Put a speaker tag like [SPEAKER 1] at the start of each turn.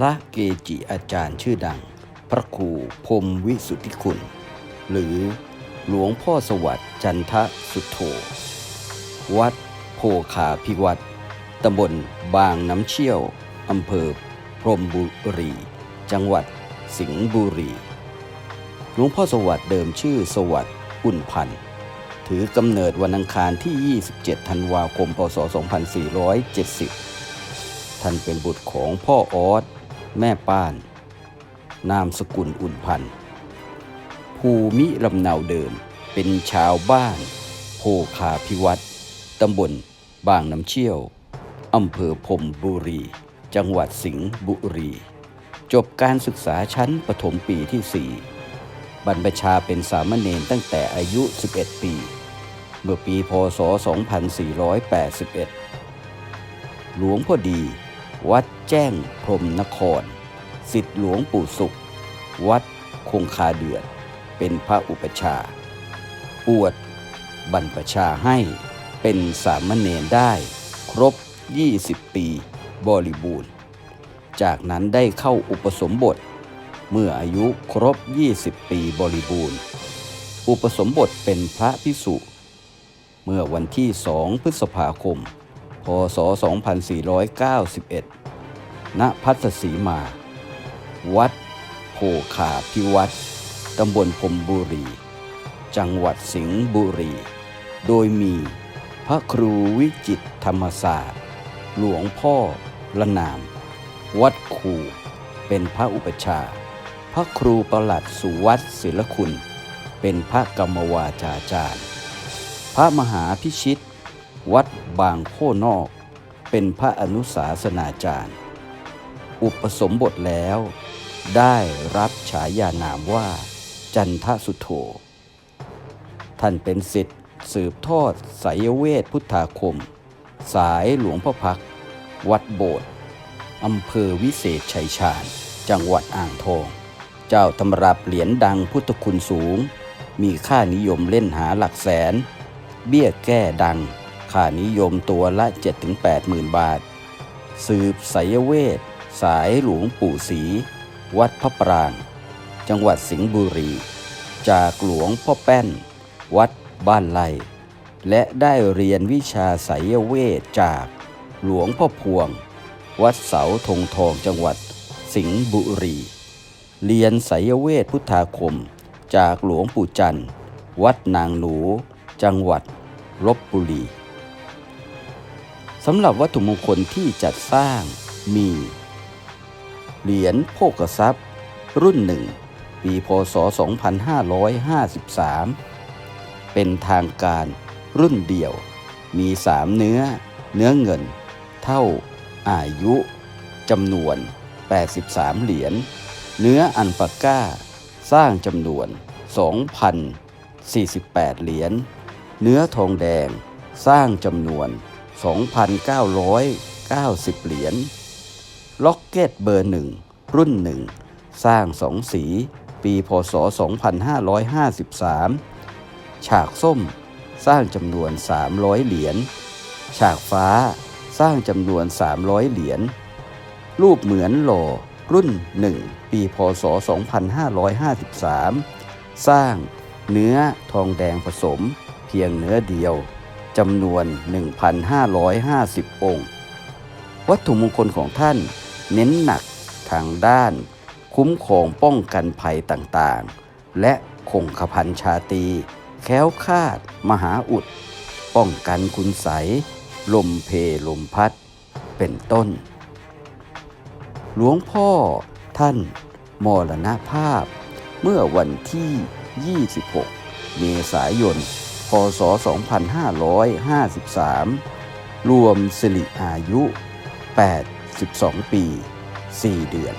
[SPEAKER 1] พระเกจิอาจารย์ชื่อดัง พระครูพรมวิสุทธิคุณ หรือหลวงพ่อสวัสดิ์จันทสุทโธวัดโพคาพิวัตรตำบลบางน้ำเชี่ยว อำเภอพรมบุรี จังหวัดสิงห์บุรี หลวงพ่อสวัสดิ์เดิมชื่อสวัสดิ์อุ่นพันธ์ถือกำเนิดวันอังคารที่ 27 ธันวาคม พศ 2470 ท่านเป็นบุตรของพ่อออส แม่ป้าน นามสกุลอุ่นพันธ์ภูมิลำเนาเดิมเป็นชาวบ้าน โพคาพิวัตรตำบลบางน้ำเชี่ยวอำเภอพรมบุรี จังหวัดสิงห์บุรี จบการศึกษาชั้นประถมปีที่ 4 บรรพชาเป็นสามเณรตั้งแต่อายุ 11 ปี เมื่อปีพศ 2481 หลวงพ่อดี วัดแจ้งพรมนคร สิทธิหลวงปู่สุข วัดคงคาเดือด เป็นพระอุปชาปวดบรรพชาให้เป็นสามเณรได้ ครบ 20 ปีบริบูรณ์ จากนั้นได้เข้าอุปสมบท เมื่ออายุครบ 20 ปีบริบูรณ์ อุปสมบทเป็นพระพิสุเมื่อวันที่ 2 พฤษภาคม พศ 2491 ณ พัทสีมา วัดโพคาพิวัตรตำบลพมบุรี จังหวัดสิงห์บุรี โดยมีพระครูวิจิตธรรมศาสตร์ หลวงพ่อละนาม วัดคู เป็นพระอุปชา พระครูประหลัดสุวัตศิลคุณ เป็นพระกรรมวาจาจารย์ พระมหาพิชิต วัดบางโพนอก เป็นพระอนุสาสนาจารย์ อุปสมบทแล้ว ได้รับฉายานามว่า จันทสุโธท่านเป็นสิทธิ์สืบทอดไสยเวทพุทธาคม สายหลวงพ่อพัก วัดโบสถ์อำเภอวิเศษชัยชาญ จังหวัดอ่างทอง เจ้าตำรับเหรียญดังพุทธคุณสูง มีค่านิยมเล่นหาหลักแสน เบี้ยแก้ดัง ค่านิยมตัวละ 7-8หมื่นบาท สืบไสยเวท สายหลวงปู่ศรีวัดพระปราง จังหวัดสิงห์บุรี จากหลวงพ่อแป้น วัดบ้านไร่และได้เรียนวิชาไสยเวทจากหลวงพ่อพวง วัดเสาธงทองจังหวัดสิงห์บุรี เรียนไสยเวทพุทธาคม จากหลวงปู่จันทร์ วัดนางหนู จังหวัดลบบุรี สำหรับวัตถุมงคลที่จัดสร้างมี เหรียญโภกทรัพย์ รุ่นหนึ่ง ปีพศ 2553 เป็นทางการรุ่นเดียว มีสามเนื้อ เนื้อเงิน เท่าอายุจำนวน 83 เหรียญ เนื้ออันปาก้า สร้างจำนวน 2,048 เหรียญ เนื้อทองแดง สร้างจำนวน 2,990 เหรียญ ล็อกเก็ตเบอร์หนึ่งรุ่นหนึ่งสร้างสองสี ปีพศ 2553 ฉากส้ม สร้างจำนวน 300 เหรียญ ฉากฟ้า สร้างจำนวน 300 เหรียญ รูปเหมือนหล่อ รุ่นหนึ่งปีพศ 2553 สร้างเนื้อทองแดงผสมเพียงเนื้อเดียว จำนวน 1,550 องค์ วัตถุมงคลของท่านเน้นหนักทางด้าน คุ้มครองป้องกันภัยต่างๆ และคงขพันชาตี แค้วคาด มหาอุด ป้องกันคุณใสลมเพลมพัด เป็นต้น หลวงพ่อท่านมรณภาพ เมื่อวันที่ 26 เมษายน พศ 2553 รวมสิริอายุ 82 ปี 4 เดือน